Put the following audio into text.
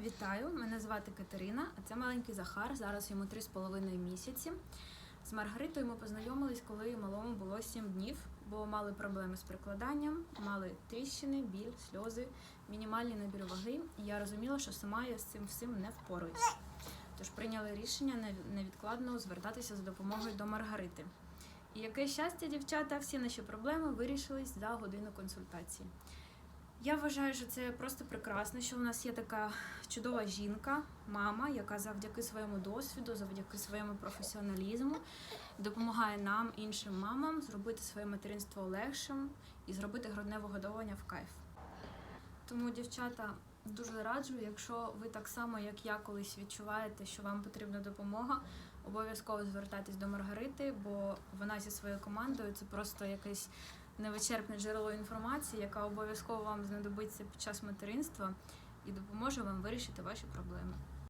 Вітаю, мене звати Катерина, а це маленький Захар. Зараз йому 3,5 місяці. З Маргаритою ми познайомились, коли малому було 7 днів, бо мали проблеми з прикладанням, мали тріщини, біль, сльози, мінімальний набір ваги. І я розуміла, що сама я з цим всім не впораюсь. Тож прийняли рішення нев- невідкладно звертатися за допомогою до Маргарити. І яке щастя, дівчата, всі наші проблеми вирішились за годину консультації. Я вважаю, що це просто прекрасно, що у нас є така чудова жінка, мама, яка завдяки своєму досвіду, завдяки своєму професіоналізму допомагає нам, іншим мамам, зробити своє материнство легшим і зробити грудне вигодовування в кайф. Тому, дівчата, дуже раджу, якщо ви так само, як я колись відчуваєте, що вам потрібна допомога, обов'язково звертайтесь до Маргарити, бо вона зі своєю командою це просто якесь невичерпне джерело інформації, яка обов'язково вам знадобиться під час материнства і допоможе вам вирішити ваші проблеми.